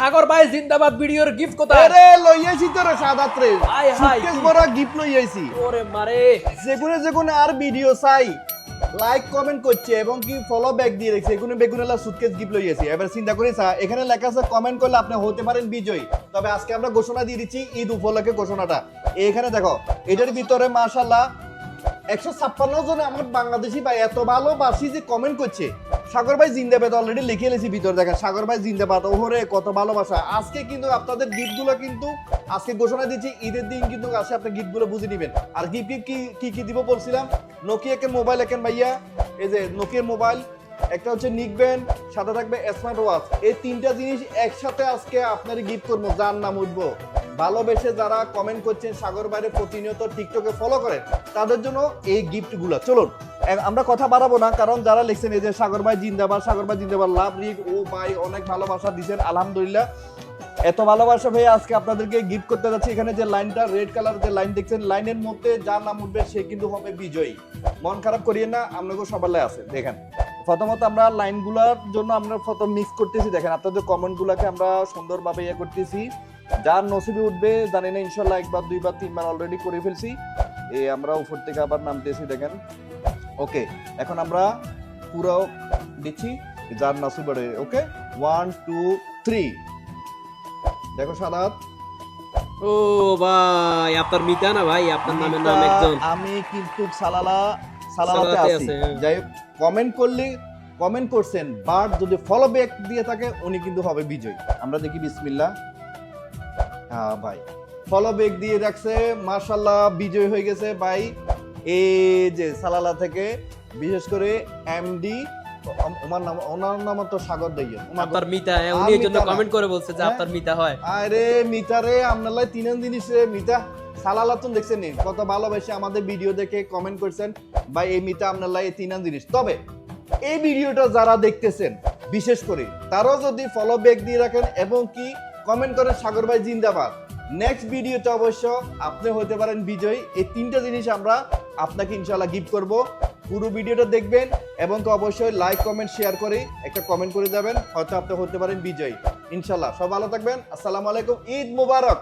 সাগর ভাই জিন্দাবাদ ভিডিওর গিফট কোথায়? আরে লইয়াছি তো রে সাদাত রে হায় হায়, সুটকেস ভরা গিফট লইয়াছি ওরে মারে। যেগুলো যেগুলো আর ভিডিও চাই লাইক কমেন্ট করছে এবং কি ফলো ব্যাক দিয়ে রেখেছে এগুলো বেগুনেলা সুটকেস গিফট লইয়াছি এবার চিন্তা করে এখানে লেখা আছে কমেন্ট করলে আপনি হতে পারেন বিজয়ী। তবে আজকে আমরা ঘোষণা দিয়ে দিচ্ছি ঈদ উপলক্ষে ঘোষণাটা। এখানে দেখো এটার ভিতরে মাশাল্লাহ একশো ছাপ্পান্ন জনে আমার বাংলাদেশি ভাই এত ভালোবাসি যে কমেন্ট করছে। সাগর ভাই জিন্দাবাদ অলরেডি লিখে এলেছি ভিতরে, দেখেন। সাগর ভাই জিন্দাবাদ। ওহরে, কত ভালোবাসা। আজকে কিন্তু আপনাদের গিফটগুলো কিন্তু, আজকে ঘোষণা দিচ্ছি, ঈদের দিন কিন্তু আসে আপনি গিফটগুলো বুঝে নেবেন। আর গিফট কি কি কি দিব বলছিলাম? নোকিয়াকে মোবাইল একেন ভাইয়া। এই যে নোকিয়ার মোবাইল একটা হচ্ছে নিকবেন সাথে থাকবে স্মার্ট ওয়াচ এই তিনটা জিনিস একসাথে আজকে আপনার গিফট করব, যার নাম উঠবো ভালোবেসে যারা কমেন্ট করছেন, সাগর বাইরে প্রতিনিয়ত টিকটকে ফলো করেন, তাদের জন্য এই গিফটগুলো। চলুন। আমরা কথা বাড়াবো না, কারণ যারা লিখছেন এই যে সাগর ভাই জিন্দাবাদ, সাগর ভাই জিন্দাবাদ, লাভ রিক ও ভাই অনেক ভালোবাসা দিছেন, আলহামদুলিল্লাহ। এত ভালোবাসা ভাই আজকে আপনাদেরকে গিফট করতে যাচ্ছি, এখানে যে লাইনটা রেড কালার যে লাইন দেখছেন, লাইনের মধ্যে যার নাম উঠবে সে কিন্তু হবে বিজয়ী। মন খারাপ করিয়ে না আপনাকে সবাই আছে, দেখেন। প্রথমত আমরা লাইনগুলোর জন্য আমরা প্রথম মিক্স করতেছি, দেখেন আপনাদের কমেন্টগুলোকে আমরা সুন্দরভাবে ইয়ে করতেছি। যার নসিবে উঠবে, জানি না ইনশাল্লাহ একবার, দুইবার, তিনবার অলরেডি করে ফেলছি। এ, আমরা উপর থেকে আবার নামতেছি, দেখেন। ওকে এখন আমরা পুরো দিচ্ছি যার নসিবে ওকে ওয়ান টু থ্রি দেখো সাদাত। ও ভাই আপনার মিতা না ভাই? আপনার নামের নাম একজন। আমি কিন্তু সালালা সালালাতে আছি। হ্যাঁ। যাই কমেন্ট করলে কমেন্ট করছেন বাট যদি ফলো ব্যাক দিয়ে থাকে উনি কিন্তু হবে বিজয়। আমরা দেখি বিসমিল্লাহ। হ্যাঁ ভাই। ফলো ব্যাক দিয়ে রাখছে মার্শাল্লাহ বিজয় হয়ে গেছে ভাই। এই যে সালালা থেকে বিশেষ করে এমডি ওনার নাম ওনার নাম তো সাগর দইয়া। আপনার মিতা উনি এই জন্য কমেন্ট করে বলছে যে হ্যাঁ? আপনার মিতা হয়। আরে আপনার জিনিস রে মিতা। সালালাতুন দেখছেন কত ভালোবাসে আমাদের ভিডিও দেখে কমেন্ট করছেন। বা এই মিতা আপনার এই তিন জিনিস। তবে এই ভিডিওটা যারা দেখতেছেন বিশেষ করে তারাও যদি ফলো ব্যাক দিয়ে রাখেন এবং কি কমেন্ট করেন সাগর ভাই জিন্দাবাদ। নেক্সট ভিডিওতে অবশ্য আপনি হতে পারেন বিজয়ী। এই তিনটা জিনিস আমরা আপনাকে ইনশাল্লাহ গিফট করব। পুরো ভিডিওটা দেখবেন এবং তো অবশ্যই লাইক কমেন্ট শেয়ার করে একটা কমেন্ট করে যাবেন। হয়তো আপনি হতে পারেন বিজয়ী। ইনশাল্লাহ সব ভালো থাকবেন। আসসালামু আলাইকুম, ঈদ মুবারক।